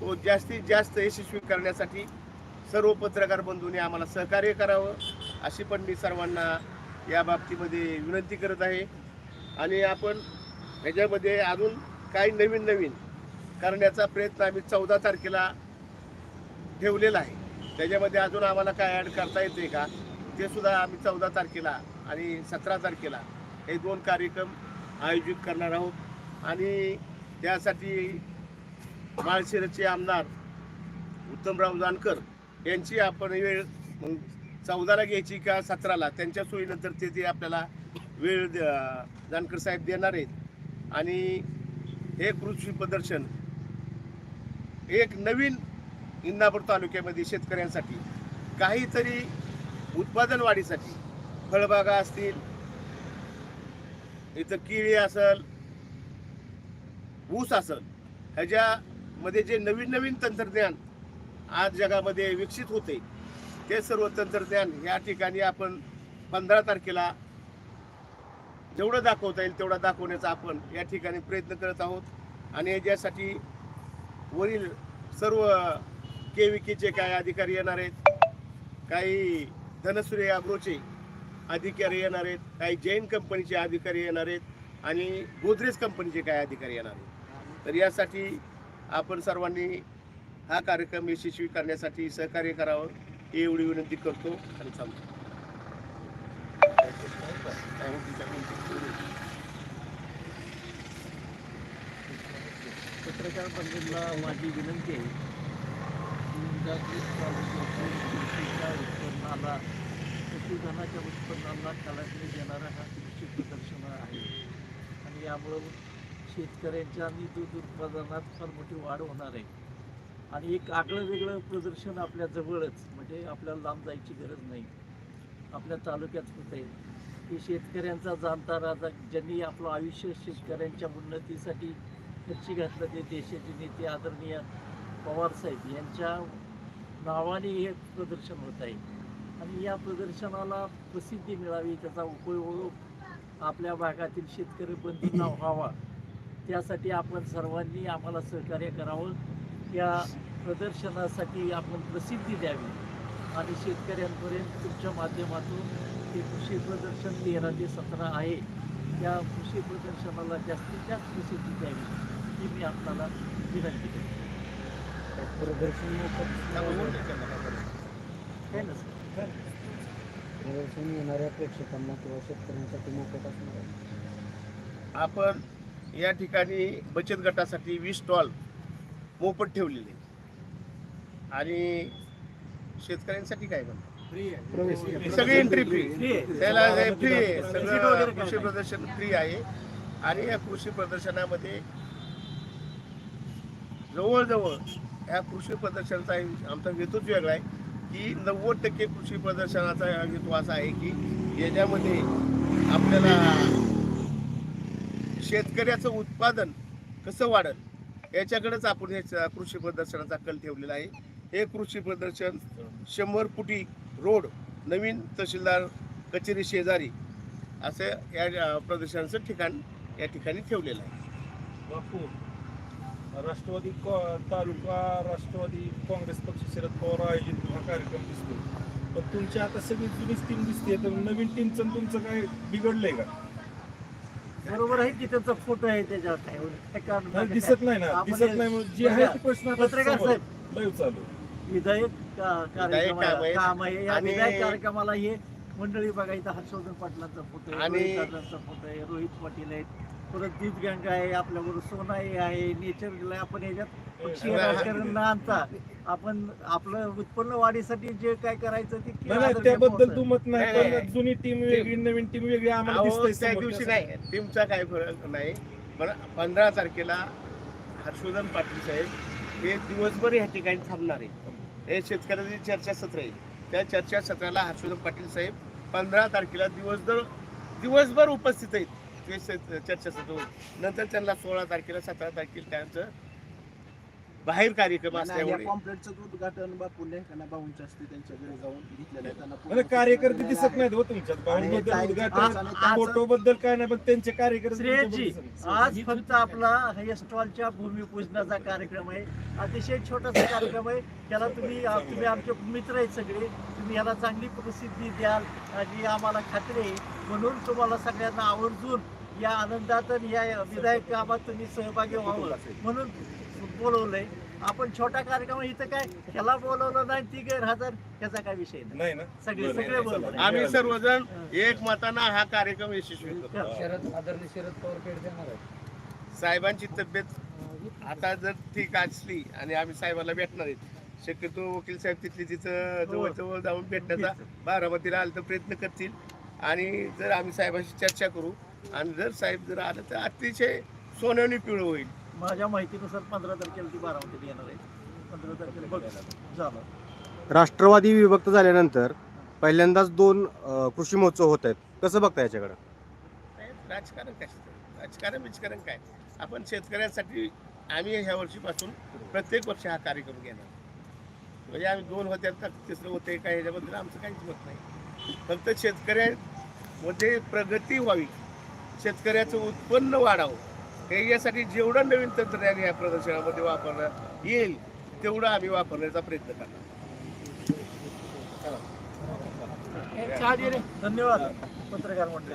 तो जास्तीत जास्त यशस्वी करण्यासाठी सर्व पत्रकार बंधूंनी आम्हाला सहकार्य करावं अशी पण मी सर्वांना या बाबतीमध्ये विनंती करत आहे. आणि आपण ह्याच्यामध्ये अजून काही नवीन नवीन करण्याचा प्रयत्न आम्ही चौदा तारखेला ठेवलेला आहे. त्याच्यामध्ये अजून आम्हाला काय ॲड करता येते का ते सुद्धा आम्ही चौदा तारखेला आणि सतरा तारखेला हे दोन कार्यक्रम आयोजित करणार आहोत. आणि त्यासाठी माळशिरसचे आमदार उत्तमराव जानकर यांची आपण वेळ मग चौदाला घ्यायची का सतराला? त्यांच्या सोयीनंतर ते ते आपल्याला वेळ जानकर साहेब देणार आहेत. आणि हे कृषी प्रदर्शन एक नवीन इंदापूर तालुक्यामध्ये शेतकऱ्यांसाठी काहीतरी उत्पादन वाढीसाठी फळबागा असतील इथं केळी असल ऊस असल मध्ये जे नवीन नवीन तंत्रज्ञान आज जगामध्ये विकसित होते ते सर्व तंत्रज्ञान या ठिकाणी आपण पंधरा तारखेला जेवढं दाखवता येईल तेवढं दाखवण्याचा आपण या ठिकाणी प्रयत्न करत आहोत. आणि याच्यासाठी वरील सर्व के विकीचे काही अधिकारी येणार आहेत काही धनसूर्य अग्रोचे अधिकारी येणार आहेत काही जैन कंपनीचे अधिकारी येणार आहेत आणि गोदरेज कंपनीचे काही अधिकारी येणार आहेत. तर यासाठी आपण सर्वांनी हा कार्यक्रम यशस्वी करण्यासाठी सहकार्य करावं ही एवढी विनंती करतो आणि सांगतो पत्रकार बंधूंना माझी विनंती आहे उत्पन्नाला पशुधनाच्या उत्पन्नाला कलाटणी देणारा हा कृषी प्रदर्शन आहे. आणि यामुळं शेतकऱ्यांच्या आणि दूध उत्पादनात फार मोठी वाढ होणार आहे. आणि एक आगळं वेगळं प्रदर्शन आपल्या जवळच म्हणजे आपल्याला लांब जायची गरज नाही. आपल्या तालुक्यात होत आहे. की शेतकऱ्यांचा जाणता राजा ज्यांनी आपलं आयुष्य शेतकऱ्यांच्या उन्नतीसाठी खर्ची घातलं ते देशाचे नेते आदरणीय पवारसाहेब यांच्या नावाने हे प्रदर्शन होत आहे. आणि या प्रदर्शनाला प्रसिद्धी मिळावी त्याचा उपयोग आपल्या भागातील शेतकरी बंधूंना व्हावा. त्यासाठी आपण सर्वांनी आम्हाला सहकार्य करावं. या प्रदर्शनासाठी आपण प्रसिद्धी द्यावी. आणि शेतकऱ्यांपर्यंत तुमच्या माध्यमातून हे कृषी प्रदर्शन तेरा ते सतरा आहे. त्या कृषी प्रदर्शनाला जास्तीत जास्त प्रसिद्धी द्यावी ही मी आपल्याला विनंती करतो. प्रदर्शन आहे ना सर? प्रदर्शन येणाऱ्या प्रेक्षकांना किंवा शेतकऱ्यांसाठी मोफत असणार आहे. आपण या ठिकाणी बचत गटासाठी वीस स्टॉल मोफत ठेवलेले आणि शेतकऱ्यांसाठी काय म्हणतात सगळी एंट्री फ्री त्याला फ्री आहे सगळं कृषी प्रदर्शन फ्री आहे. आणि या कृषी प्रदर्शनामध्ये जवळजवळ ह्या कृषी प्रदर्शनाचा आमचा हेतूच वेगळा आहे की नव्वद टक्के कृषी प्रदर्शनाचा हेतू असा आहे की याच्यामध्ये आपल्याला शेतकऱ्याचं उत्पादन कसं वाढल याच्याकडेच आपण याच्या कृषी प्रदर्शनाचा कल ठेवलेला आहे. हे कृषी प्रदर्शन शंभर फुटी रोड नवीन तहसीलदार कचेरी शेजारी असं या प्रदर्शनाचं ठिकाण या ठिकाणी ठेवलेलं आहे. बापू राष्ट्रवादी का- तालुका राष्ट्रवादी काँग्रेस पक्ष शरद पवार आयोजित हा कार्यक्रम दिसतो पण तुमची आता सगळी जुनीच टीम दिसते तर नवीन टीमचं तुमचं काय बिघडलंय का? बरोबर आहे की त्यांचा फोटो आहे काय एवढं काय कारण नाही, नाही. दिसत नाही ना आपण दिसत नाही म्हणून जे आहे ते प्रश्न आता पत्रकार समोर. साहेब. लाईव्ह चालू आहे. विधायक का- कार्यक्रम काम आहे. काम आहे या आणि- विधायक कार्यक्रमाला हे मंडळी बघा इथं हर्षवर्धन पाटलांचा फोटो आहे आणि- रोहित दादांचा फोटो आहे रोहित पाटील आहेत परत दीप गंगा आहे आपल्याबरोबर सोनाई आहे नेचर आपण याच्यात पक्षीय हा. राजकारण न आणता आपण आपलं उत्पन्न वाढीसाठी जे काय करायचं ते नाही नाही आदरणीय त्याबद्दल पवार तू मत नाही नाही, पण नाही. जुनी टीम वेगळी नवीन टीम वेगळी आम्हाला अहो, दिसतंय त्या समोर दिवशी. नाही टीमचा काही फरक नाही पण पंधरा तारखेला हर्षवर्धन पाटील साहेब हे दिवसभर या ठिकाणी थांबणार आहे हे शेतकऱ्यांची चर्चासत्र आहे त्या चर्चासत्राला हर्षवर्धन पाटील साहेब पंधरा तारखेला दिवसभर दिवसभर उपस्थित आहेत ते होईल. नंतर त्यांना सोळा तारखेला सतरा तारखेला त्यांचं बाहेर कार्यक्रम असल्यामुळे. उद्घाटन लेखना असते त्यांच्या घरी जाऊन घेतलेलं आहे. त्यांना कार्यकर्ते दिसत नाहीत हो तुमच्यात. आणि उद्घाटन त्याचं- फोटो बद्दल काय नाही पण त्यांचे कार्यकर्ते आज फक्त आपला हे स्टॉलच्या भूमिपूजनाचा कार्यक्रम आहे. अतिशय छोटासा कार्यक्रम आहे. त्याला तुम्ही तुम्ही आमचे मित्र आहेत सगळे. तुम्ही याला चांगली प्रसिद्धी द्याल आणि आम्हाला खात्री आहे. म्हणून तुम्हाला सगळ्यांना आवर्जून या आनंदात आणि या विधायक कामात तुम्ही सहभागी व्हावं. म्हणून बोलवलंय. आपण छोटा कार्यक्रम इथं काय ह्याला बोलवलं नाही ती गैरहजर ह्याचा काय विषय नाही. नाही ना. सगळे. सगळे बोलवले. आम्ही सर्वजण एक मताना हा कार्यक्रम यशस्वी करतो. शरद आदरणीय शरद पवार पेठ देणार साहेबांची तब्येत आता जर ठीक असली आणि आम्ही साहेबांना भेटणार आहेत शक्यतो वकील साहेब तिथली तिथं जवळ जवळ जाऊन भेटण्याचा बारामतीला आलं तर प्रयत्न करतील. आणि जर आम्ही साहेबांशी चर्चा करू आणि जर साहेब जर आलं तर अतिशय सोन्याने पिवळं होईल. माझ्या माहितीनुसार पंधरा तारखेला ती बारामतीला येणार आहे. पंधरा तारखेला बघायला झालं. राष्ट्रवादी विभक्त झाल्यानंतर पहिल्यांदाच दोन अ, कृषी महोत्सव होत आहेत. कसं बघता याच्याकडं? काय राजकारण कशाचं? राजकारण बिजकारण काय? आपण शेतकऱ्यांसाठी आम्ही ह्या वर्षीपासून प्रत्येक वर्षी हा कार्यक्रम घेणार. म्हणजे आम्ही दोन होत्या तर तिसरं होते काय ह्याच्याबद्दल आमचं काहीच मत नाही. फक्त शेतकऱ्यांमध्ये प्रगती व्हावी. शेतकऱ्याचं उत्पन्न वाढावं. हे यासाठी जेवढं नवीन तंत्रज्ञान या प्रदर्शनामध्ये वापरण्यात येईल तेवढं आम्ही वापरण्याचा प्रयत्न करणार. धन्यवाद पत्रकार मंडळ.